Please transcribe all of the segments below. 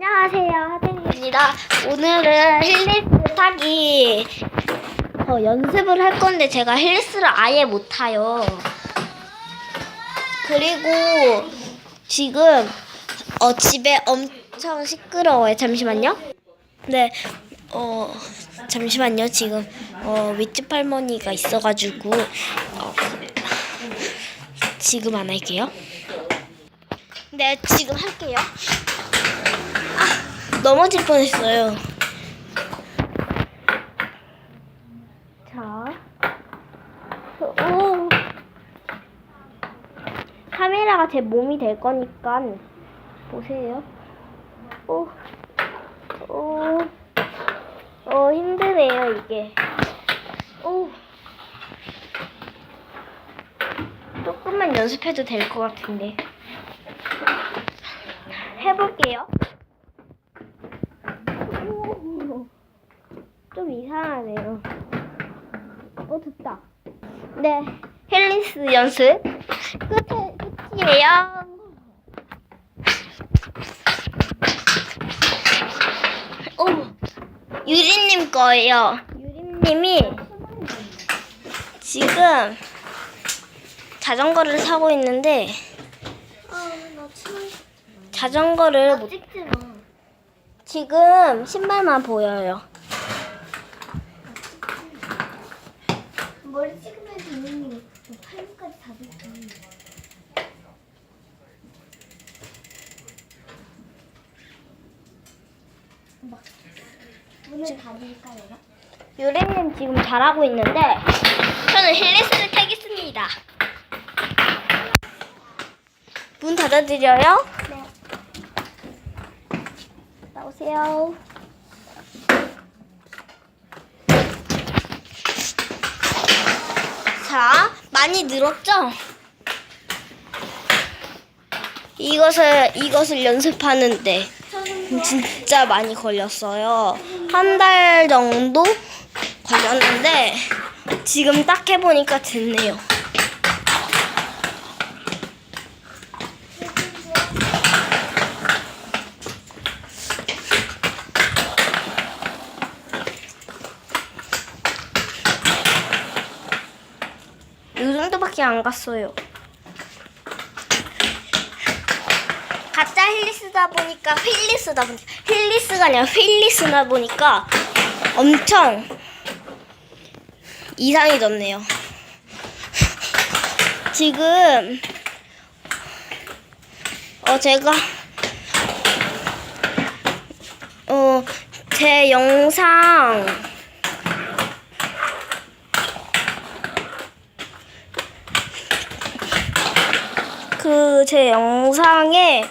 안녕하세요, 하진입니다. 오늘은 힐리스 타기 어, 연습을 할 건데 제가 힐리스를 아예 못 타요. 그리고 지금 어, 집에 엄청 시끄러워요. 잠시만요. 네, 어, 잠시만요. 지금 어, 윗집 할머니가 있어가지고 어, 지금 안 할게요. 네, 지금 할게요. 아, 넘어질 뻔했어요. 자, 오, 카메라가 제 몸이 될 거니까 보세요. 오, 오, 어 힘드네요 이게. 오, 조금만 연습해도 될 것 같은데. 해볼게요. 오, 좀 이상하네요. 어, 됐다. 네, 헬리스 연습 끝에, 끝이에요. 오, 유리님 거예요. 유리님이 지금 자전거를 사고 있는데 자전거를 못 찍지 마. 지금 신발만 보여요. 머리 찍으면 되는 팔까지 다 됐어. 막 문을 닫을까요? 유리님 지금 잘하고 있는데 저는 힐리스를 타겠습니다. 문 닫아드려요. 네. 나오세요. 자, 많이 늘었죠? 이것을 이것을 연습하는데 진짜 많이 걸렸어요. 한 달 정도 걸렸는데 지금 딱 해보니까 됐네요. 이 정도 밖에 안 갔어요. 가짜 힐리스다 보니까 휠리스다 보니까 힐리스가 아니라 휠리스다 보니까 엄청 이상해졌네요. 지금 어 제가 어 제 영상 그 제 영상에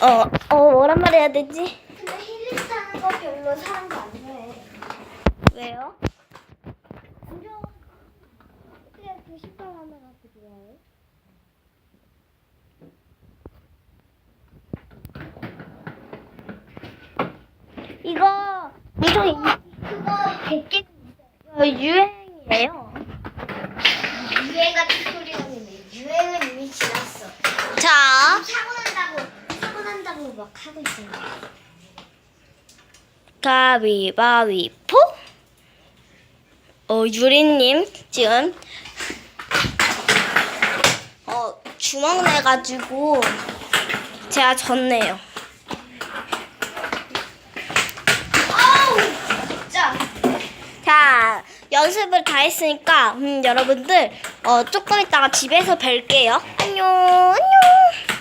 어, 어, 뭐란 말 해야 되지? 근데 힐링 하는 거 별로 사람도 안 좋아해. 왜요? 안 좋아. 그냥 그 신발 하나가 더 좋아해. 이거 엄청 이- 그거 100개 어, 유행이에요. 유행 같은 소리 하는데 유행은 이미 지났어. 자, 사고 난다고 사고 난다고 막 하고 있잖아. 가위바위보. 어, 유리님 지금 어 주먹 내가지고 제가 졌네요. 아우 진짜. 자, 연습을 다 했으니까 음, 여러분들 어, 조금 있다가 집에서 뵐게요. 안녕, 안녕.